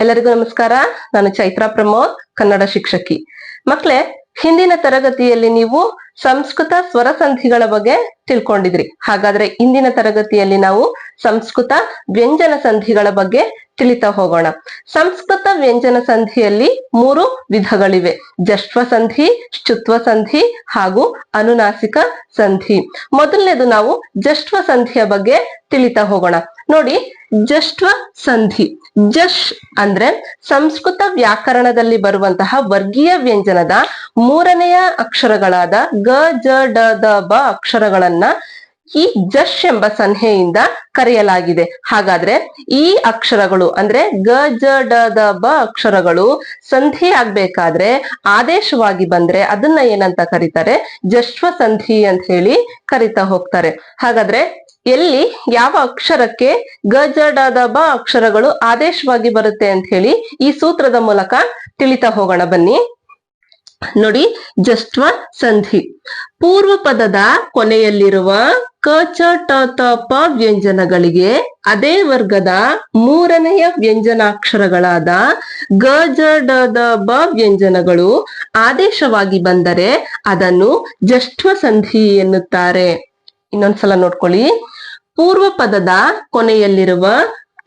ಎಲ್ಲರಿಗೂ ನಮಸ್ಕಾರ. ನಾನು ಚೈತ್ರಾ ಪ್ರಮೋದ್, ಕನ್ನಡ ಶಿಕ್ಷಕಿ. ಮಕ್ಳೆ, ಹಿಂದಿನ ತರಗತಿಯಲ್ಲಿ ನೀವು ಸಂಸ್ಕೃತ ಸ್ವರ ಸಂಧಿಗಳ ಬಗ್ಗೆ ತಿಳ್ಕೊಂಡಿದ್ರಿ. ಹಾಗಾದ್ರೆ ಇಂದಿನ ತರಗತಿಯಲ್ಲಿ ನಾವು ಸಂಸ್ಕೃತ ವ್ಯಂಜನ ಸಂಧಿಗಳ ಬಗ್ಗೆ ತಿಳಿತಾ ಹೋಗೋಣ. ಸಂಸ್ಕೃತ ವ್ಯಂಜನ ಸಂಧಿಯಲ್ಲಿ ಮೂರು ವಿಧಗಳಿವೆ. ಜಶ್ವ ಸಂಧಿ ಶುತ್ವ ಸಂಧಿ ಹಾಗೂ ಅನುನಾಸಿಕ ಸಂಧಿ. ಮೊದಲನೇದು ನಾವು ಜಶ್ವ ಸಂಧಿಯ ಬಗ್ಗೆ ತಿಳಿತಾ ಹೋಗೋಣ. ನೋಡಿ, ಜಶ್ವ ಸಂಧಿ. ಜಶ್ ಅಂದ್ರೆ ಸಂಸ್ಕೃತ ವ್ಯಾಕರಣದಲ್ಲಿ ಬರುವಂತಹ ವರ್ಗೀಯ ವ್ಯಂಜನದ ಮೂರನೆಯ ಅಕ್ಷರಗಳಾದ ಗ, ಜ, ಡ, ದ, ಬ ಅಕ್ಷರಗಳನ್ನ ಈ ಜಶ್ ಎಂಬ ಸನ್ಹೆಯಿಂದ ಕರೆಯಲಾಗಿದೆ. ಹಾಗಾದ್ರೆ ಈ ಅಕ್ಷರಗಳು ಅಂದ್ರೆ ಗ, ಜ, ಡ, ದ, ಬ ಅಕ್ಷರಗಳು ಸಂಧಿ ಆಗ್ಬೇಕಾದ್ರೆ ಆದೇಶವಾಗಿ ಬಂದ್ರೆ ಅದನ್ನ ಏನಂತ ಕರೀತಾರೆ? ಜಶ್ವ ಸಂಧಿ ಅಂತ ಹೇಳಿ ಕರಿತಾ ಹೋಗ್ತಾರೆ. ಹಾಗಾದ್ರೆ ಎಲ್ಲಿ ಯಾವ ಅಕ್ಷರಕ್ಕೆ ಗ, ಜ, ಡ, ದ, ಬ ಅಕ್ಷರಗಳು ಆದೇಶವಾಗಿ ಬರುತ್ತೆ ಅಂತ ಹೇಳಿ ಈ ಸೂತ್ರದ ಮೂಲಕ ತಿಳಿತಾ ಹೋಗೋಣ ಬನ್ನಿ. ನೋಡಿ ಜಸ್ಟ್ವ ಸಂಧಿ. ಪೂರ್ವ ಪದದ ಕೊನೆಯಲ್ಲಿರುವ ಕ, ಚ, ಟ, ತ, ಪ ವ್ಯಂಜನಗಳಿಗೆ ಅದೇ ವರ್ಗದ ಮೂರನೆಯ ವ್ಯಂಜನಾಕ್ಷರಗಳಾದ ಗ, ಜ, ಡ, ದ, ಬ ವ್ಯಂಜನಗಳು ಆದೇಶವಾಗಿ ಬಂದರೆ ಅದನ್ನು ಜಷ್ಟ್ವ ಸಂಧಿ ಎನ್ನುತ್ತಾರೆ. ಇನ್ನೊಂದ್ಸಲ ನೋಡ್ಕೊಳ್ಳಿ. ಪೂರ್ವ ಪದದ ಕೊನೆಯಲ್ಲಿರುವ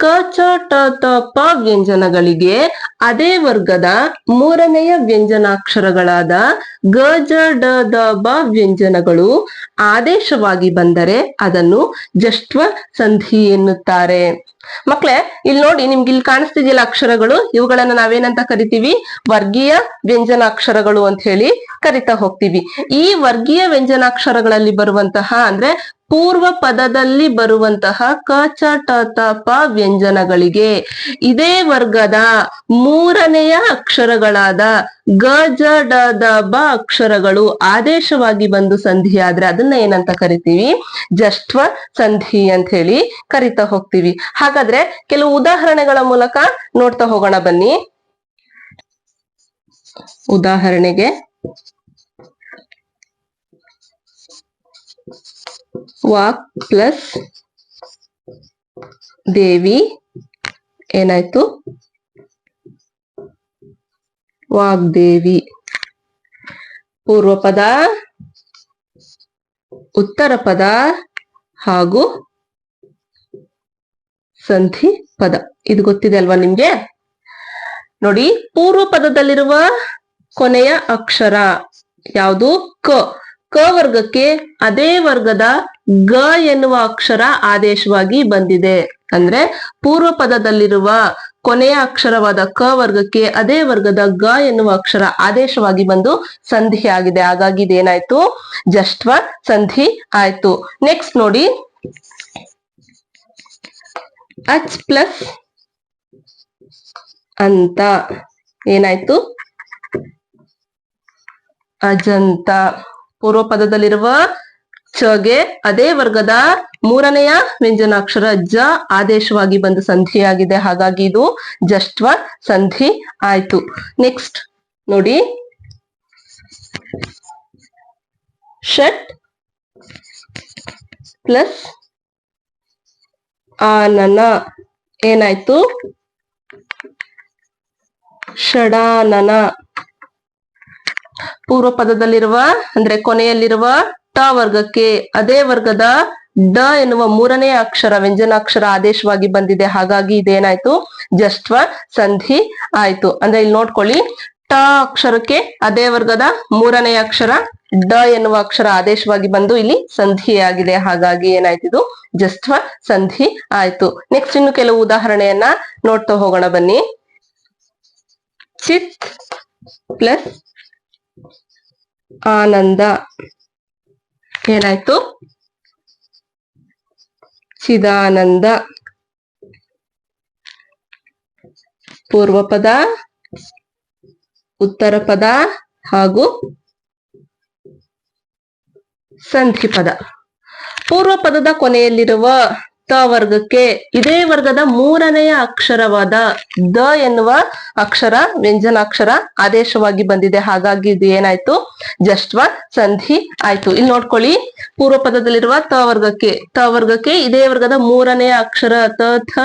ಕ, ಚ, ಟ, ತ, ಪ ವ್ಯಂಜನಗಳಿಗೆ ಅದೇ ವರ್ಗದ ಮೂರನೆಯ ವ್ಯಂಜನಾಕ್ಷರಗಳಾದ ಗ, ಜ, ಡ, ದ, ಬ ವ್ಯಂಜನಗಳು ಆದೇಶವಾಗಿ ಬಂದರೆ ಅದನ್ನು ಜಷ್ಟ್ವ ಸಂಧಿ ಎನ್ನುತ್ತಾರೆ. ಮಕ್ಳೇ ಇಲ್ಲಿ ನೋಡಿ ನಿಮ್ಗೆ ಇಲ್ಲಿ ಕಾಣಿಸ್ತಿದೆಯಲ್ಲ ಅಕ್ಷರಗಳು? ಇವುಗಳನ್ನ ನಾವೇನಂತ ಕರಿತೀವಿ? ವರ್ಗೀಯ ವ್ಯಂಜನಾಕ್ಷರಗಳು ಅಂತ ಹೇಳಿ ಕರಿತಾ ಹೋಗ್ತೀವಿ. ಈ ವರ್ಗೀಯ ವ್ಯಂಜನಾಕ್ಷರಗಳಲ್ಲಿ ಬರುವಂತಹ ಅಂದ್ರೆ ಪೂರ್ವ ಪದದಲ್ಲಿ ಬರುವಂತಹ ಕ, ಚ, ಟ, ತ, ಪ ವ್ಯಂಜನಗಳಿಗೆ. ಇದೇ ವರ್ಗದ ಮೂರನೆಯ ಅಕ್ಷರಗಳಾದ ಗ ಜ ಡ ದ ಬ ಅಕ್ಷರಗಳು ಆದೇಶವಾಗಿ ಬಂದು ಸಂಧಿ ಆದ್ರೆ ಅದನ್ನ ಏನಂತ ಕರಿತೀವಿ? ಜಷ್ಟ್ವ ಸಂಧಿ ಅಂತ ಹೇಳಿ ಕರಿತಾ ಹೋಗ್ತೀವಿ. ಹಾಗಾದ್ರೆ ಕೆಲವು ಉದಾಹರಣೆಗಳ ಮೂಲಕ ನೋಡ್ತಾ ಹೋಗೋಣ ಬನ್ನಿ. ಉದಾಹರಣೆಗೆ ವಾಕ್ ಪ್ಲಸ್ ದೇವಿ ಏನಾಯ್ತು? ವಾಗ್ದೇವಿ. ಪೂರ್ವ ಪದ ಉತ್ತರ ಪದ ಹಾಗೂ ಸಂಧಿ ಪದ. ಇದು ಗೊತ್ತಿದೆ ಅಲ್ವಾ ನಿಮ್ಗೆ? ನೋಡಿ ಪೂರ್ವ ಪದದಲ್ಲಿರುವ ಕೊನೆಯ ಅಕ್ಷರ ಯಾವುದು? ಕ. ಕ ವರ್ಗಕ್ಕೆ ಅದೇ ವರ್ಗದ ಗ ಎನ್ನುವ ಅಕ್ಷರ ಆದೇಶವಾಗಿ ಬಂದಿದೆ. ಅಂದ್ರೆ ಪೂರ್ವ ಪದದಲ್ಲಿರುವ ಕೊನೆಯ ಅಕ್ಷರವಾದ ಕ ವರ್ಗಕ್ಕೆ ಅದೇ ವರ್ಗದ ಗ ಎನ್ನುವ ಅಕ್ಷರ ಆದೇಶವಾಗಿ ಬಂದು ಸಂಧಿ ಆಗಿದೆ. ಹಾಗಾಗಿ ಇದೇನಾಯ್ತು? ಜಷ್ಟ್ವ ಸಂಧಿ ಆಯ್ತು. ನೆಕ್ಸ್ಟ್ ನೋಡಿ. ಅಚ್ ಪ್ಲಸ್ ಅಂತ. ಏನಾಯ್ತು? ಅಜಂತ. ಪೂರ್ವ ಪದದಲ್ಲಿರುವ ಚಗೆ ಅದೇ ವರ್ಗದ ಮೂರನೆಯ ವ್ಯಂಜನಾಕ್ಷರ ಜ ಆದೇಶವಾಗಿ ಬಂದು ಸಂಧಿಯಾಗಿದೆ. ಹಾಗಾಗಿ ಇದು ಜಷ್ಟ್ವ ಸಂಧಿ ಆಯ್ತು. ನೆಕ್ಸ್ಟ್ ನೋಡಿ. ಷಟ್ ಪ್ಲಸ್ ಆನನ ಏನಾಯ್ತು? ಷಡಾನನ. ಪೂರ್ವ ಪದದಲ್ಲಿರುವ ಅಂದ್ರೆ ಕೊನೆಯಲ್ಲಿರುವ ಟ ವರ್ಗಕ್ಕೆ ಅದೇ ವರ್ಗದ ಡ ಎನ್ನುವ ಮೂರನೇ ಅಕ್ಷರ ವ್ಯಂಜನಾಕ್ಷರ ಆದೇಶವಾಗಿ ಬಂದಿದೆ. ಹಾಗಾಗಿ ಇದೇನಾಯ್ತು? ಜಷ್ಟ್ವ ಸಂಧಿ ಆಯ್ತು. ಅಂದ್ರೆ ಇಲ್ಲಿ ನೋಡ್ಕೊಳ್ಳಿ. ಟ ಅಕ್ಷರಕ್ಕೆ ಅದೇ ವರ್ಗದ ಮೂರನೇ ಅಕ್ಷರ ಡ ಎನ್ನುವ ಅಕ್ಷರ ಆದೇಶವಾಗಿ ಬಂದು ಇಲ್ಲಿ ಸಂಧಿ ಆಗಿದೆ. ಹಾಗಾಗಿ ಏನಾಯ್ತು ಇದು? ಜಷ್ಟ್ವ ಸಂಧಿ ಆಯ್ತು. ನೆಕ್ಸ್ಟ್ ಇನ್ನು ಕೆಲವು ಉದಾಹರಣೆಯನ್ನ ನೋಡ್ತಾ ಹೋಗೋಣ ಬನ್ನಿ. ಚಿತ್ ಪ್ಲಸ್ ಆನಂದ. ಏನಾಯ್ತು? ಚಿದಾನಂದ. ಪೂರ್ವ ಪದ ಉತ್ತರ ಪದ ಹಾಗೂ ಸಂಧಿ ಪದ. ಪೂರ್ವ ಪದದ ಕೊನೆಯಲ್ಲಿರುವ ತ ವರ್ಗಕ್ಕೆ ಇದೇ ವರ್ಗದ ಮೂರನೆಯ ಅಕ್ಷರವಾದ ದ ಎನ್ನುವ ಅಕ್ಷರ, ವ್ಯಂಜನಾಕ್ಷರ ಆದೇಶವಾಗಿ ಬಂದಿದೆ. ಹಾಗಾಗಿ ಇದು ಏನಾಯ್ತು? ಜಸ್ಟ್ವ ಸಂಧಿ ಆಯ್ತು. ಇಲ್ಲಿ ನೋಡ್ಕೊಳ್ಳಿ. ಪೂರ್ವ ಪದದಲ್ಲಿರುವ ತ ವರ್ಗಕ್ಕೆ ತ ವರ್ಗಕ್ಕೆ ಇದೇ ವರ್ಗದ ಮೂರನೆಯ ಅಕ್ಷರ ತ, ಥ,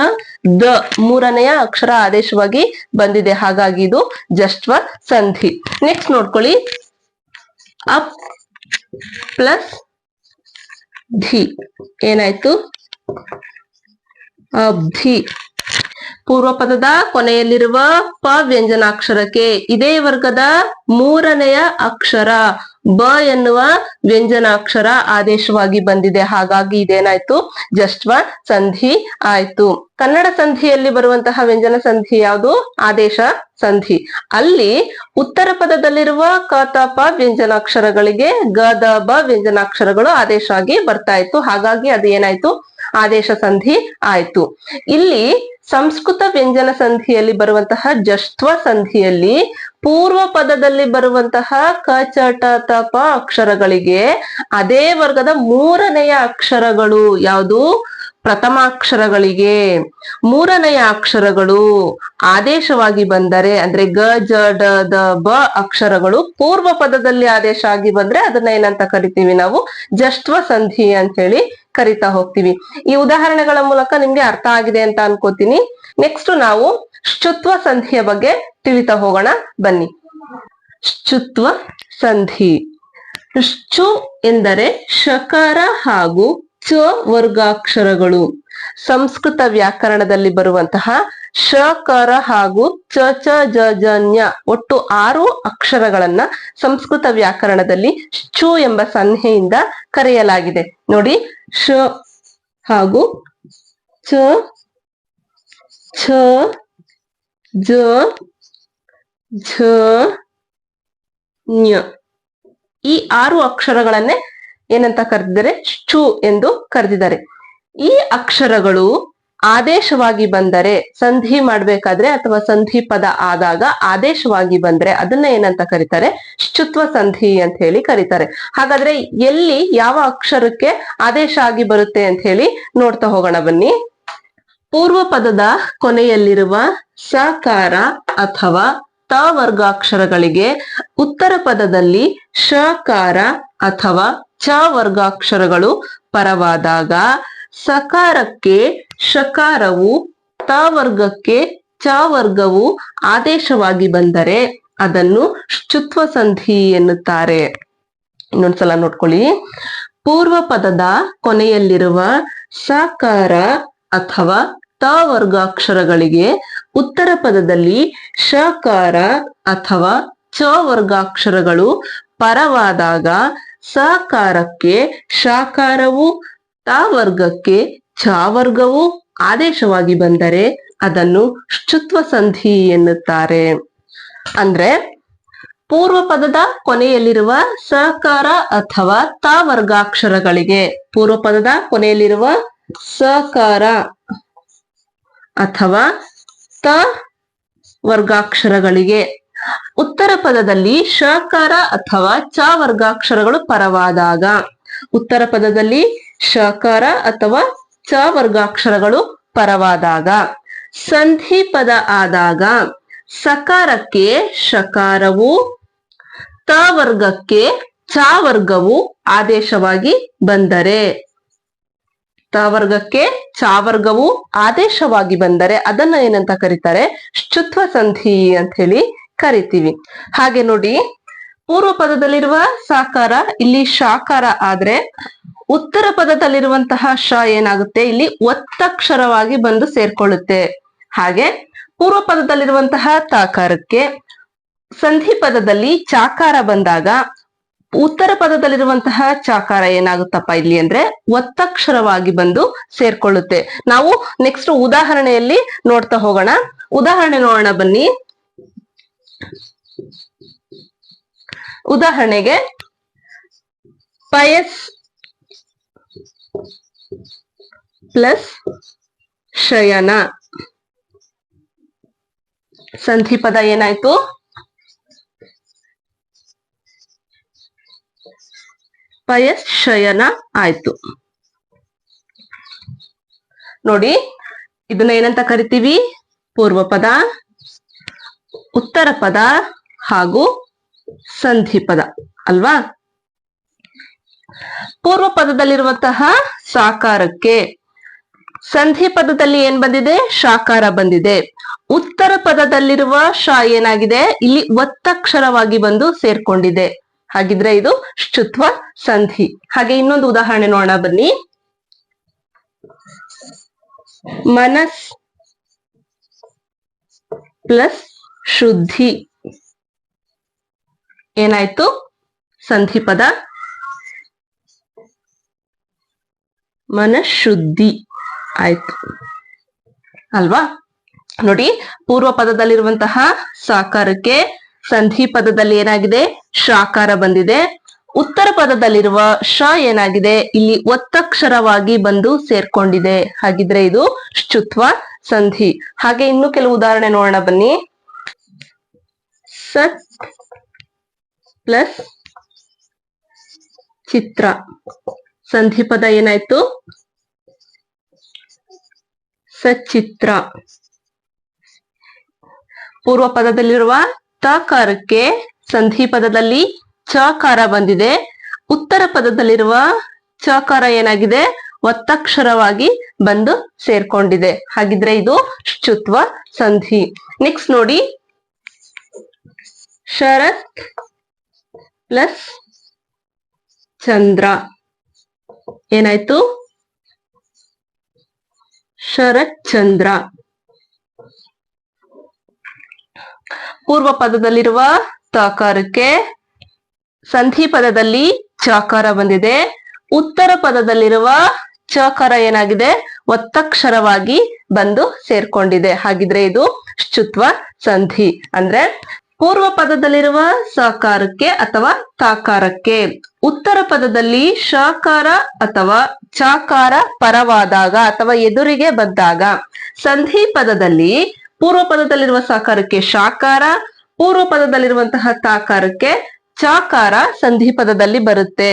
ದ ಮೂರನೆಯ ಅಕ್ಷರ ಆದೇಶವಾಗಿ ಬಂದಿದೆ. ಹಾಗಾಗಿ ಇದು ಜಸ್ಟ್ವ ಸಂಧಿ. ನೆಕ್ಸ್ಟ್ ನೋಡ್ಕೊಳ್ಳಿ. ಅಪ್ ಪ್ಲಸ್ ಧಿ. ಏನಾಯ್ತು? ಅಬ್ಧಿ ಪೂರ್ವ ಪದದ ಕೊನೆಯಲ್ಲಿರುವ ಪ ವ್ಯಂಜನಾಕ್ಷರಕ್ಕೆ ಇದೇ ವರ್ಗದ ಮೂರನೆಯ ಅಕ್ಷರ. ಬ ಎನ್ನುವ ವ್ಯಂಜನಾಕ್ಷರ ಆದೇಶವಾಗಿ ಬಂದಿದೆ. ಹಾಗಾಗಿ ಇದೇನಾಯ್ತು? ಜಸ್ಟ್ವ ಸಂಧಿ ಆಯ್ತು. ಕನ್ನಡ ಸಂಧಿಯಲ್ಲಿ ಬರುವಂತಹ ವ್ಯಂಜನ ಸಂಧಿ ಯಾವುದು? ಆದೇಶ ಸಂಧಿ. ಅಲ್ಲಿ ಉತ್ತರ ಪದದಲ್ಲಿರುವ ಕ, ತ, ಪ ವ್ಯಂಜನಾಕ್ಷರಗಳಿಗೆ ಗ, ದ, ಬ ವ್ಯಂಜನಾಕ್ಷರಗಳು ಆದೇಶ ಆಗಿ ಬರ್ತಾ ಇತ್ತು. ಹಾಗಾಗಿ ಅದು ಏನಾಯ್ತು? ಆದೇಶ ಸಂಧಿ ಆಯ್ತು. ಇಲ್ಲಿ ಸಂಸ್ಕೃತ ವ್ಯಂಜನ ಸಂಧಿಯಲ್ಲಿ ಬರುವಂತಹ ಜಷ್ಟ್ವ ಸಂಧಿಯಲ್ಲಿ ಪೂರ್ವ ಪದದಲ್ಲಿ ಬರುವಂತಹ ಕ, ಚ ಅಕ್ಷರಗಳಿಗೆ ಅದೇ ವರ್ಗದ ಮೂರನೆಯ ಅಕ್ಷರಗಳು ಯಾವುದು? ಪ್ರಥಮಾಕ್ಷರಗಳಿಗೆ. ಮೂರನೆಯ ಅಕ್ಷರಗಳು ಆದೇಶವಾಗಿ ಬಂದರೆ ಅಂದ್ರೆ ಗ, ಜ, ಡ, ದ, ಬ ಅಕ್ಷರಗಳು ಪೂರ್ವ ಪದದಲ್ಲಿ ಆದೇಶ ಆಗಿ ಬಂದ್ರೆ ಅದನ್ನ ಏನಂತ ಕರಿತೀವಿ ನಾವು? ಜಷ್ಟ್ವ ಸಂಧಿ ಅಂತ ಹೇಳಿ ಕರಿತಾ ಹೋಗ್ತೀವಿ. ಈ ಉದಾಹರಣೆಗಳ ಮೂಲಕ ನಿಮ್ಗೆ ಅರ್ಥ ಆಗಿದೆ ಅಂತ ಅನ್ಕೋತೀನಿ. ನೆಕ್ಸ್ಟ್ ನಾವು ಶುತ್ವ ಸಂಧಿಯ ಬಗ್ಗೆ ತಿಳಿತಾ ಹೋಗೋಣ. ಬನ್ನಿ. ಶುತ್ವ ಸಂಧಿ. ಶು ಎಂದರೆ ಶಕಾರ ಹಾಗೂ ಚ ವರ್ಗಾಕ್ಷರಗಳು. ಸಂಸ್ಕೃತ ವ್ಯಾಕರಣದಲ್ಲಿ ಬರುವಂತಹ ಶಕಾರ ಹಾಗೂ ಚ ಚ, ಜ ಜನ್ಯ ನ್ಯ ಒಟ್ಟು ಆರು ಅಕ್ಷರಗಳನ್ನ ಸಂಸ್ಕೃತ ವ್ಯಾಕರಣದಲ್ಲಿ ಶು ಎಂಬ ಸನ್ಹೆಯಿಂದ ಕರೆಯಲಾಗಿದೆ. ನೋಡಿ ಶ ಹಾಗೂ ಚ, ಛ, ಜ, ಝ ನ್ಯ ಈ ಆರು ಅಕ್ಷರಗಳನ್ನೇ ಏನಂತ ಕರೆದಿದ್ದಾರೆ? ಚು ಎಂದು ಕರೆದಿದ್ದಾರೆ. ಈ ಅಕ್ಷರಗಳು ಆದೇಶವಾಗಿ ಬಂದರೆ ಸಂಧಿ ಮಾಡ್ಬೇಕಾದ್ರೆ ಅಥವಾ ಸಂಧಿ ಪದ ಆದಾಗ ಆದೇಶವಾಗಿ ಬಂದ್ರೆ ಅದನ್ನ ಏನಂತ ಕರೀತಾರೆ? ಶುತ್ವ ಸಂಧಿ ಅಂತ ಹೇಳಿ ಕರೀತಾರೆ. ಹಾಗಾದ್ರೆ ಎಲ್ಲಿ ಯಾವ ಅಕ್ಷರಕ್ಕೆ ಆದೇಶ ಆಗಿ ಬರುತ್ತೆ ಅಂತ ಹೇಳಿ ನೋಡ್ತಾ ಹೋಗೋಣ ಬನ್ನಿ. ಪೂರ್ವ ಪದದ ಕೊನೆಯಲ್ಲಿರುವ ಸಕಾರ ಅಥವಾ ತ ವರ್ಗಾಕ್ಷರಗಳಿಗೆ ಉತ್ತರ ಪದದಲ್ಲಿ ಶಕಾರ ಅಥವಾ ಚ ವರ್ಗಾಕ್ಷರಗಳು ಪರವಾದಾಗ ಸಕಾರಕ್ಕೆ ಶಕಾರವು ತ ವರ್ಗಕ್ಕೆ ಚ ವರ್ಗವು ಆದೇಶವಾಗಿ ಬಂದರೆ ಅದನ್ನು ಶುತ್ವ ಸಂಧಿ ಎನ್ನುತ್ತಾರೆ. ಇನ್ನೊಂದ್ಸಲ ನೋಡ್ಕೊಳ್ಳಿ. ಪೂರ್ವ ಪದದ ಕೊನೆಯಲ್ಲಿರುವ ಸಕಾರ ಅಥವಾ ತ ವರ್ಗಾಕ್ಷರಗಳಿಗೆ ಉತ್ತರ ಪದದಲ್ಲಿ ಶಕಾರ ಅಥವಾ ಚ ವರ್ಗಾಕ್ಷರಗಳು ಪರವಾದಾಗ ಸಕಾರಕ್ಕೆ ಶಾಕಾರವು ತ ವರ್ಗಕ್ಕೆ ಚ ವರ್ಗವು ಆದೇಶವಾಗಿ ಬಂದರೆ ಅದನ್ನು ಶುತ್ವ ಸಂಧಿ ಎನ್ನುತ್ತಾರೆ. ಅಂದ್ರೆ ಪೂರ್ವ ಪದದ ಕೊನೆಯಲ್ಲಿರುವ ಸಕಾರ ಅಥವಾ ತ ವರ್ಗಾಕ್ಷರಗಳಿಗೆ ಪೂರ್ವ ಪದದ ಕೊನೆಯಲ್ಲಿರುವ ಸಕಾರ ಅಥವಾ ತ ವರ್ಗಾಕ್ಷರಗಳಿಗೆ ಉತ್ತರ ಪದದಲ್ಲಿ ಶಕಾರ ಅಥವಾ ಚ ವರ್ಗಾಕ್ಷರಗಳು ಪರವಾದಾಗ. ಉತ್ತರ ಪದದಲ್ಲಿ ಶಕಾರ ಅಥವಾ ಚ ವರ್ಗಾಕ್ಷರಗಳು ಪರವಾದಾಗ ಸಂಧಿ ಪದ ಆದಾಗ, ಸಕಾರಕ್ಕೆ ಶಕಾರವು ತ ವರ್ಗಕ್ಕೆ ಚ ವರ್ಗವು ಆದೇಶವಾಗಿ ಬಂದರೆ. ತ ವರ್ಗಕ್ಕೆ ಚ ವರ್ಗವು ಆದೇಶವಾಗಿ ಬಂದರೆ, ಅದನ್ನ ಏನಂತ ಕರೀತಾರೆ? ಶುತ್ವ ಸಂಧಿ ಅಂತ ಹೇಳಿ ಕರಿತೀವಿ. ಹಾಗೆ ನೋಡಿ ಪೂರ್ವ ಪದದಲ್ಲಿರುವ ಸಾಕಾರ, ಇಲ್ಲಿ ಶಾಕಾರ ಆದ್ರೆ ಉತ್ತರ ಪದದಲ್ಲಿರುವಂತಹ ಶ ಏನಾಗುತ್ತೆ? ಇಲ್ಲಿ ಒತ್ತಕ್ಷರವಾಗಿ ಬಂದು ಸೇರ್ಕೊಳ್ಳುತ್ತೆ. ಹಾಗೆ ಪೂರ್ವ ಪದದಲ್ಲಿರುವಂತಹ ತಾಕಾರಕ್ಕೆ ಸಂಧಿ ಪದದಲ್ಲಿ ಚಾಕಾರ ಬಂದಾಗ ಉತ್ತರ ಪದದಲ್ಲಿರುವಂತಹ ಚಾಕಾರ ಏನಾಗುತ್ತಪ್ಪ ಇಲ್ಲಿ ಅಂದ್ರೆ ಒತ್ತಕ್ಷರವಾಗಿ ಬಂದು ಸೇರ್ಕೊಳ್ಳುತ್ತೆ. ನಾವು ನೆಕ್ಸ್ಟ್ ಉದಾಹರಣೆಯಲ್ಲಿ ನೋಡ್ತಾ ಹೋಗೋಣ. ಉದಾಹರಣೆ ನೋಡೋಣ ಬನ್ನಿ. ಉದಾಹರಣೆಗೆ ಪಯಸ್ ಪ್ಲಸ್ ಶಯನ. ಸಂಧಿ ಪದ ಏನಾಯ್ತು? ಪಯಸ್ ಶಯನ ಆಯ್ತು. ನೋಡಿ, ಇದನ್ನ ಏನಂತ ಕರಿತೀವಿ? ಪೂರ್ವ ಪದ, ಉತ್ತರ ಪದ ಹಾಗೂ ಸಂಧಿ ಪದ ಅಲ್ವಾ? ಪೂರ್ವ ಪದದಲ್ಲಿರುವಂತಹ ಸಾಕಾರಕ್ಕೆ ಸಂಧಿ ಪದದಲ್ಲಿ ಏನ್ ಬಂದಿದೆ? ಶಾಕಾರ ಬಂದಿದೆ. ಉತ್ತರ ಪದದಲ್ಲಿರುವ ಶ ಏನಾಗಿದೆ? ಇಲ್ಲಿ ಒತ್ತಕ್ಷರವಾಗಿ ಬಂದು ಸೇರ್ಕೊಂಡಿದೆ. ಹಾಗಿದ್ರೆ ಇದು ಶುತ್ವ ಸಂಧಿ. ಹಾಗೆ ಇನ್ನೊಂದು ಉದಾಹರಣೆ ನೋಡೋಣ ಬನ್ನಿ. ಮನಸ್ ಪ್ಲಸ್ ಶುದ್ಧಿ. ಏನಾಯ್ತು? ಸಂಧಿ ಪದ. ಮನಶುದ್ಧಿ. ಆಯ್ತು. ಅಲ್ವಾ? ನೋಡಿ, ಪೂರ್ವ ಪದದಲ್ಲಿರುವಂತಹ ಸಾಕಾರಕ್ಕೆ ಸಂಧಿ ಪದದಲ್ಲಿ ಏನಾಗಿದೆ? ಶಾಕಾರ ಬಂದಿದೆ. ಉತ್ತರ ಪದದಲ್ಲಿರುವ ಶ ಏನಾಗಿದೆ? ಇಲ್ಲಿ ಒತ್ತಕ್ಷರವಾಗಿ ಬಂದು ಸೇರ್ಕೊಂಡಿದೆ. ಹಾಗಿದ್ರೆ ಇದು ಶುತ್ವ ಸಂಧಿ. ಹಾಗೆ ಇನ್ನು ಕೆಲವು ಉದಾಹರಣೆ ನೋಡೋಣ ಬನ್ನಿ. ಸತ್ ಪ್ಲಸ್ ಚಿತ್ರ. ಸಂಧಿ ಪದ ಏನಾಯ್ತು? ಸಚಿತ್ರ ಪೂರ್ವ ಪದದಲ್ಲಿರುವ ತಕಾರಕ್ಕೆ ಸಂಧಿ ಪದದಲ್ಲಿ ಚಕಾರ ಬಂದಿದೆ. ಉತ್ತರ ಪದದಲ್ಲಿರುವ ಚಕಾರ ಏನಾಗಿದೆ? ಒತ್ತಕ್ಷರವಾಗಿ ಬಂದು ಸೇರ್ಕೊಂಡಿದೆ. ಹಾಗಿದ್ರೆ ಇದು ಶುತ್ವ ಸಂಧಿ. ನೆಕ್ಸ್ಟ್ ನೋಡಿ. ಶರತ್ ಪ್ಲಸ್ ಚಂದ್ರ. ಏನಾಯ್ತು? ಶರತ್ ಚಂದ್ರ ಪೂರ್ವ ಪದದಲ್ಲಿರುವ ತಕಾರಕ್ಕೆ ಸಂಧಿ ಪದದಲ್ಲಿ ಚಕಾರ ಬಂದಿದೆ. ಉತ್ತರ ಪದದಲ್ಲಿರುವ ಚಕಾರ ಏನಾಗಿದೆ? ಒತ್ತಕ್ಷರವಾಗಿ ಬಂದು ಸೇರ್ಕೊಂಡಿದೆ. ಹಾಗಿದ್ರೆ ಇದು ಶುತ್ವ ಸಂಧಿ. ಅಂದ್ರೆ ಪೂರ್ವ ಪದದಲ್ಲಿರುವ ಸಕಾರಕ್ಕೆ ಅಥವಾ ತಾಕಾರಕ್ಕೆ ಉತ್ತರ ಪದದಲ್ಲಿ ಶಾಕಾರ ಅಥವಾ ಚಾಕಾರ ಪರವಾದಾಗ ಅಥವಾ ಎದುರಿಗೆ ಬಂದಾಗ. ಸಂಧಿ ಪದದಲ್ಲಿ ಪೂರ್ವ ಪದದಲ್ಲಿರುವ ಸಾಕಾರಕ್ಕೆ ಶಾಕಾರ, ಪೂರ್ವ ಪದದಲ್ಲಿರುವಂತಹ ತಾಕಾರಕ್ಕೆ ಚಾಕಾರ ಸಂಧಿ ಪದದಲ್ಲಿ ಬರುತ್ತೆ.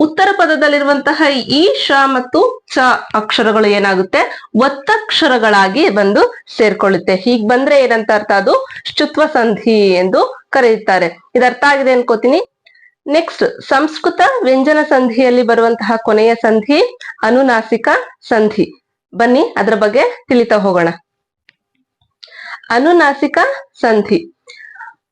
ಉತ್ತರ ಪದದಲ್ಲಿರುವಂತಹ ಈ ಶ ಮತ್ತು ಚ ಅಕ್ಷರಗಳು ಏನಾಗುತ್ತೆ? ಒತ್ತಕ್ಷರಗಳಾಗಿ ಬಂದು ಸೇರ್ಕೊಳ್ಳುತ್ತೆ. ಹೀಗ್ ಬಂದ್ರೆ ಏನಂತ ಅರ್ಥ ಅದು? ಶುತ್ವ ಸಂಧಿ ಎಂದು ಕರೆಯುತ್ತಾರೆ. ಇದರ್ಥ ಆಗಿದೆ ಅನ್ಕೋತೀನಿ. ನೆಕ್ಸ್ಟ್ ಸಂಸ್ಕೃತ ವ್ಯಂಜನ ಸಂಧಿಯಲ್ಲಿ ಬರುವಂತಹ ಕೊನೆಯ ಸಂಧಿ, ಅನುನಾಸಿಕ ಸಂಧಿ. ಬನ್ನಿ, ಅದರ ಬಗ್ಗೆ ತಿಳಿತಾ ಹೋಗೋಣ. ಅನುನಾಸಿಕ ಸಂಧಿ.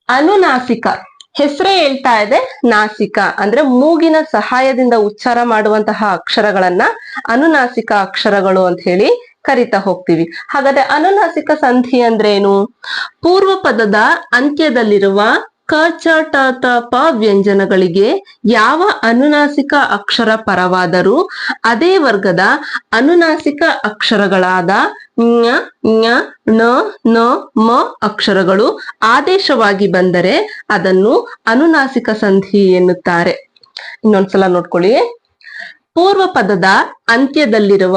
ಅನುನಾಸಿಕ ಹೆಸರೇ ಹೇಳ್ತಾ ಇದೆ, ನಾಸಿಕ. ಅಂದ್ರೆ ಮೂಗಿನ ಸಹಾಯದಿಂದ ಉಚ್ಚಾರ ಮಾಡುವಂತಹ ಅಕ್ಷರಗಳನ್ನ ಅನುನಾಸಿಕ ಅಕ್ಷರಗಳು ಅಂತ ಹೇಳಿ ಕರಿತಾ ಹೋಗ್ತೀವಿ. ಹಾಗಾದ್ರೆ ಅನುನಾಸಿಕ ಸಂಧಿ ಅಂದ್ರೆ ಏನು ಪೂರ್ವ ಪದದ ಅಂತ್ಯದಲ್ಲಿರುವ ಪ ವ್ಯಂಜನಗಳಿಗೆ ಯಾವ ಅನುನಾಸಿಕ ಅಕ್ಷರ ಪರವಾದರೂ ಅದೇ ವರ್ಗದ ಅನುನಾಸಿಕ ಅಕ್ಷರಗಳಾದ ಞ ಞ, ಣ, ನ, ಮ ಅಕ್ಷರಗಳು ಆದೇಶವಾಗಿ ಬಂದರೆ ಅದನ್ನು ಅನುನಾಸಿಕ ಸಂಧಿ ಎನ್ನುತ್ತಾರೆ. ಇನ್ನೊಂದ್ಸಲ ನೋಡ್ಕೊಳ್ಳಿ. ಪೂರ್ವ ಪದದ ಅಂತ್ಯದಲ್ಲಿರುವ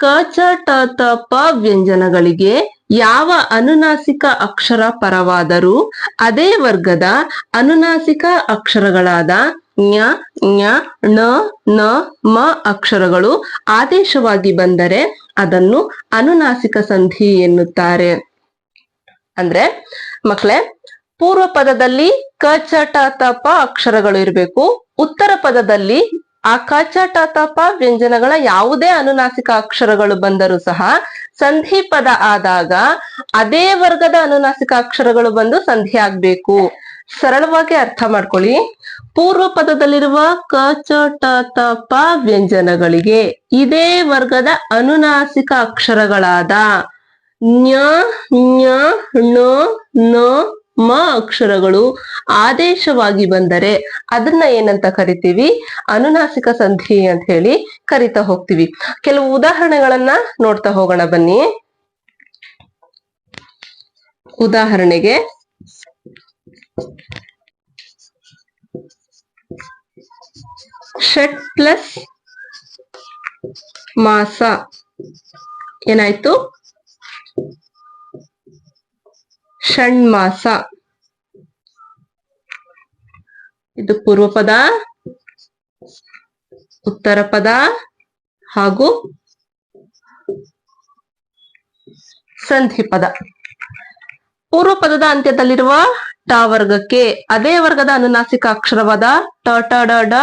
ಕ ಚ ಟ ತ ಪ ವ್ಯಂಜನಗಳಿಗೆ ಯಾವ ಅನುನಾಸಿಕ ಅಕ್ಷರ ಪರವಾದರೂ ಅದೇ ವರ್ಗದ ಅನುನಾಸಿಕ ಅಕ್ಷರಗಳಾದ ಞ ಞ, ಣ, ನ, ಮ ಅಕ್ಷರಗಳು ಆದೇಶವಾಗಿ ಬಂದರೆ ಅದನ್ನು ಅನುನಾಸಿಕ ಸಂಧಿ ಎನ್ನುತ್ತಾರೆ. ಅಂದ್ರೆ ಮಕ್ಕಳೇ ಪೂರ್ವ ಪದದಲ್ಲಿ ಕ, ಚ, ಟ, ತ, ಪ ಅಕ್ಷರಗಳು ಇರಬೇಕು. ಉತ್ತರ ಪದದಲ್ಲಿ ಆ ಟತಪ ವ್ಯಂಜನಗಳ ಯಾವುದೇ ಅನುನಾಸಿಕ ಅಕ್ಷರಗಳು ಬಂದರೂ ಸಹ ಸಂಧಿ ಪದ ಆದಾಗ ಅದೇ ವರ್ಗದ ಅನುನಾಸಿಕ ಅಕ್ಷರಗಳು ಬಂದು ಸಂಧಿ ಆಗ್ಬೇಕು. ಸರಳವಾಗಿ ಅರ್ಥ ಮಾಡ್ಕೊಳ್ಳಿ. ಪೂರ್ವ ಪದದಲ್ಲಿರುವ ಕ ಚ ಟ ತ ಪ ವ್ಯಂಜನಗಳಿಗೆ ಇದೇ ವರ್ಗದ ಅನುನಾಸಿಕ ಅಕ್ಷರಗಳಾದ ನ್ಯ ನ್ಯ, ಣ, ನ ಮ ಅಕ್ಷರಗಳು ಆದೇಶವಾಗಿ ಬಂದರೆ ಅದನ್ನ ಏನಂತ ಕರಿತೀವಿ? ಅನುನಾಸಿಕ ಸಂಧಿ ಅಂತ ಹೇಳಿ ಕರಿತಾ ಹೋಗ್ತೀವಿ. ಕೆಲವು ಉದಾಹರಣೆಗಳನ್ನ ನೋಡ್ತಾ ಹೋಗೋಣ ಬನ್ನಿ. ಉದಾಹರಣೆಗೆ ಷಟ್ ಪ್ಲಸ್ ಮಾಸ ಏನಾಯ್ತು? ಷಣ್ಮಾಸ. ಇದು ಪೂರ್ವ ಪದ, ಉತ್ತರ ಪದ ಹಾಗೂ ಸಂಧಿ ಪದ. ಪೂರ್ವ ಪದದ ಅಂತ್ಯದಲ್ಲಿರುವ ಟ ವರ್ಗಕ್ಕೆ ಅದೇ ವರ್ಗದ ಅನುನಾಸಿಕ ಅಕ್ಷರವಾದ ಟ ಟ, ಡ ಡ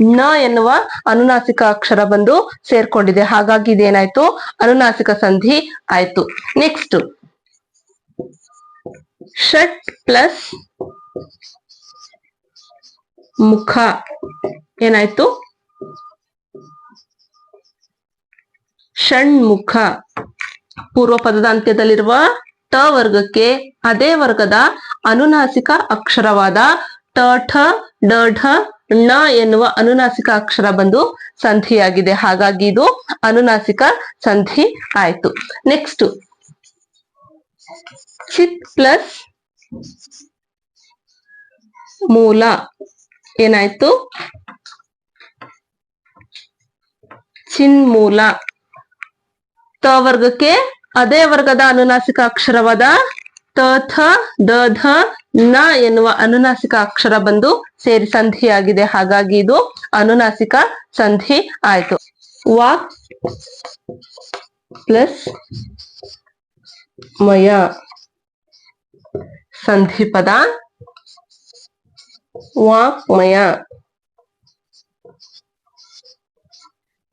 ನ ಎನ್ನುವ ಅನುನಾಸಿಕ ಅಕ್ಷರ ಬಂದು ಸೇರ್ಕೊಂಡಿದೆ. ಹಾಗಾಗಿ ಇದೇನಾಯ್ತು? ಅನುನಾಸಿಕ ಸಂಧಿ ಆಯ್ತು. ನೆಕ್ಸ್ಟ್ ಷಟ್ ಪ್ಲಸ್ ಮುಖ. ಏನಾಯ್ತು? ಷಣ್ಮುಖ. ಪೂರ್ವ ಪದದ ಅಂತ್ಯದಲ್ಲಿರುವ ಟ ವರ್ಗಕ್ಕೆ ಅದೇ ವರ್ಗದ ಅನುನಾಸಿಕ ಅಕ್ಷರವಾದ ಟ, ಠ, ಡ, ಢ, ಣ ಎನ್ನುವ ಅನುನಾಸಿಕ ಅಕ್ಷರ ಬಂದು ಸಂಧಿಯಾಗಿದೆ. ಹಾಗಾಗಿ ಇದು ಅನುನಾಸಿಕ ಸಂಧಿ ಆಯ್ತು. ನೆಕ್ಸ್ಟ್ ಚಿತ್ ಪ್ಲಸ್ ಮೂಲ. ಏನಾಯ್ತು? ಚಿನ್ ಮೂಲ ತ ವರ್ಗಕ್ಕೆ ಅದೇ ವರ್ಗದ ಅನುನಾಸಿಕ ಅಕ್ಷರವಾದ ತ, ಥ, ದ, ಧ, ನ ಎನ್ನುವ ಅನುನಾಸಿಕ ಅಕ್ಷರ ಬಂದು ಸೇರಿ ಸಂಧಿಯಾಗಿದೆ ಹಾಗಾಗಿ ಇದು ಅನುನಾಸಿಕ ಸಂಧಿ ಆಯ್ತು. ವಾಕ್ ಪ್ಲಸ್ ಮಯ. ಸಂಧಿ ಪದ ವಾಕ್ಮಯ.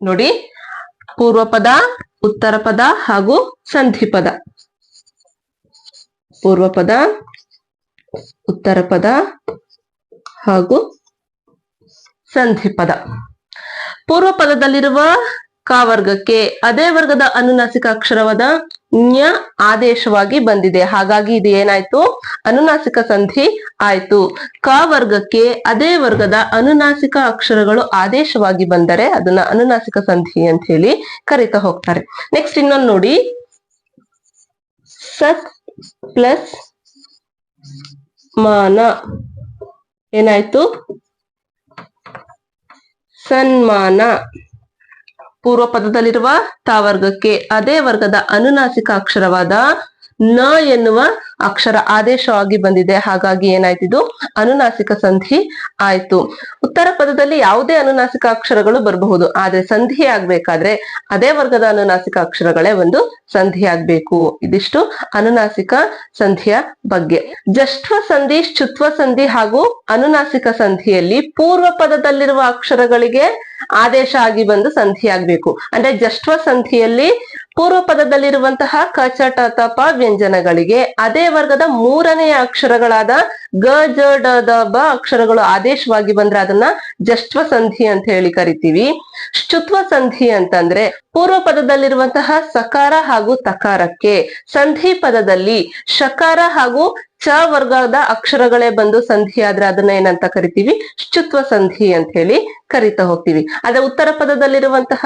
ನೋಡಿ, ಪೂರ್ವಪದ ಉತ್ತರ ಪದ ಹಾಗೂ ಸಂಧಿಪದ. ಪೂರ್ವಪದ ಪೂರ್ವ ಪದ ಉತ್ತರ ಪದ ಹಾಗೂ ಸಂಧಿಪದ. ಪೂರ್ವ ಪದದಲ್ಲಿರುವ ಕ ವರ್ಗಕ್ಕೆ ಅದೇ ವರ್ಗದ ಅನುನಾಸಿಕ ಅಕ್ಷರವಾದ ನ್ಯ ಆದೇಶವಾಗಿ ಬಂದಿದೆ. ಹಾಗಾಗಿ ಇದು ಏನಾಯ್ತು? ಅನುನಾಸಿಕ ಸಂಧಿ ಆಯ್ತು. ಕ ವರ್ಗಕ್ಕೆ ಅದೇ ವರ್ಗದ ಅನುನಾಸಿಕ ಅಕ್ಷರಗಳು ಆದೇಶವಾಗಿ ಬಂದರೆ ಅದನ್ನ ಅನುನಾಸಿಕ ಸಂಧಿ ಅಂತ ಹೇಳಿ ಕರಿತಾ ಹೋಗ್ತಾರೆ. ನೆಕ್ಸ್ಟ್ ಇನ್ನೊಂದು ನೋಡಿ. ಸತ್ ಪ್ಲಸ್ ಮಾನ. ಏನಾಯ್ತು? ಸನ್ಮಾನ. ಪೂರ್ವ ಪದದಲ್ಲಿರುವ ತಾವರ್ಗಕ್ಕೆ ಅದೇ ವರ್ಗದ ಅನುನಾಸಿಕ ಅಕ್ಷರವಾದ ನ ಎನ್ನುವ ಅಕ್ಷರ ಆದೇಶವಾಗಿ ಬಂದಿದೆ. ಹಾಗಾಗಿ ಏನಾಯ್ತಿದು? ಅನುನಾಸಿಕ ಸಂಧಿ ಆಯ್ತು. ಉತ್ತರ ಪದದಲ್ಲಿ ಯಾವುದೇ ಅನುನಾಸಿಕ ಅಕ್ಷರಗಳು ಬರಬಹುದು. ಆದ್ರೆ ಸಂಧಿ ಆಗ್ಬೇಕಾದ್ರೆ ಅದೇ ವರ್ಗದ ಅನುನಾಸಿಕ ಅಕ್ಷರಗಳೇ ಒಂದು ಸಂಧಿ ಆಗ್ಬೇಕು. ಇದಿಷ್ಟು ಅನುನಾಸಿಕ ಸಂಧಿಯ ಬಗ್ಗೆ. ಜಷ್ಟ್ವ ಸಂಧಿ ಶುತ್ವ ಸಂಧಿ ಹಾಗೂ ಅನುನಾಸಿಕ ಸಂಧಿಯಲ್ಲಿ ಪೂರ್ವ ಪದದಲ್ಲಿರುವ ಅಕ್ಷರಗಳಿಗೆ ಆದೇಶ ಆಗಿ ಬಂದು ಸಂಧಿ ಆಗ್ಬೇಕು. ಅಂದ್ರೆ ಜಷ್ಟ್ವ ಸಂಧಿಯಲ್ಲಿ ಪೂರ್ವ ಪದದಲ್ಲಿರುವಂತಹ ಕಚಟ ತಪ ವ್ಯಂಜನಗಳಿಗೆ ಅದೇ ವರ್ಗದ ಮೂರನೆಯ ಅಕ್ಷರಗಳಾದ ಗ, ಜ, ಡ, ದ, ಬ ಅಕ್ಷರಗಳು ಆದೇಶವಾಗಿ ಬಂದ್ರೆ ಅದನ್ನ ಜಷ್ಟ್ವ ಸಂಧಿ ಅಂತ ಹೇಳಿ ಕರಿತೀವಿ. ಶುತ್ವ ಸಂಧಿ ಅಂತಂದ್ರೆ ಪೂರ್ವ ಪದದಲ್ಲಿರುವಂತಹ ಸಕಾರ ಹಾಗೂ ತಕಾರಕ್ಕೆ. ಸಂಧಿ ಪದದಲ್ಲಿ ಶಕಾರ ಹಾಗೂ ಚ ವರ್ಗದ ಅಕ್ಷರಗಳೇ ಬಂದು ಸಂಧಿ ಆದ್ರೆ ಅದನ್ನ ಏನಂತ ಕರಿತೀವಿ? ಶುತ್ವ ಸಂಧಿ ಅಂತ ಹೇಳಿ ಕರಿತಾ ಹೋಗ್ತೀವಿ. ಅದೇ ಉತ್ತರ ಪದದಲ್ಲಿರುವಂತಹ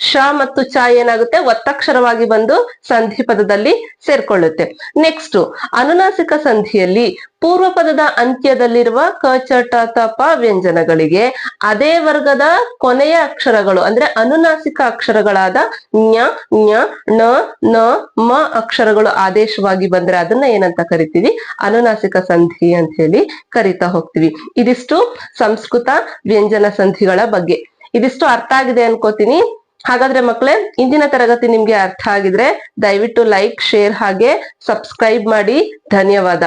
ಶ ಮತ್ತು ಚ ಏನಾಗುತ್ತೆ? ಒತ್ತಕ್ಷರವಾಗಿ ಬಂದು ಸಂಧಿ ಪದದಲ್ಲಿ ಸೇರ್ಕೊಳ್ಳುತ್ತೆ. ನೆಕ್ಸ್ಟ್ ಅನುನಾಸಿಕ ಸಂಧಿಯಲ್ಲಿ ಪೂರ್ವ ಪದದ ಅಂತ್ಯದಲ್ಲಿರುವ ಕ, ಚ, ಟ, ತ, ಪ ವ್ಯಂಜನಗಳಿಗೆ ಅದೇ ವರ್ಗದ ಕೊನೆಯ ಅಕ್ಷರಗಳು ಅಂದ್ರೆ ಅನುನಾಸಿಕ ಅಕ್ಷರಗಳಾದ ಞ ಞ ಣ ನ, ಮ ಅಕ್ಷರಗಳು ಆದೇಶವಾಗಿ ಬಂದ್ರೆ ಅದನ್ನ ಏನಂತ ಕರಿತೀವಿ? ಅನುನಾಸಿಕ ಸಂಧಿ ಅಂತ ಹೇಳಿ ಕರಿತಾ ಹೋಗ್ತೀವಿ. ಇದಿಷ್ಟು ಸಂಸ್ಕೃತ ವ್ಯಂಜನ ಸಂಧಿಗಳ ಬಗ್ಗೆ. ಇದಿಷ್ಟು ಅರ್ಥ ಆಗಿದೆ ಅನ್ಕೋತೀನಿ. ಹಾಗಾದ್ರೆ ಮಕ್ಕಳೇ ಇಂದಿನ ತರಗತಿ ನಿಮ್ಗೆ ಅರ್ಥ ಆಗಿದ್ರೆ ದಯವಿಟ್ಟು ಲೈಕ್ ಶೇರ್ ಹಾಗೆ ಸಬ್ಸ್ಕ್ರೈಬ್ ಮಾಡಿ. ಧನ್ಯವಾದ.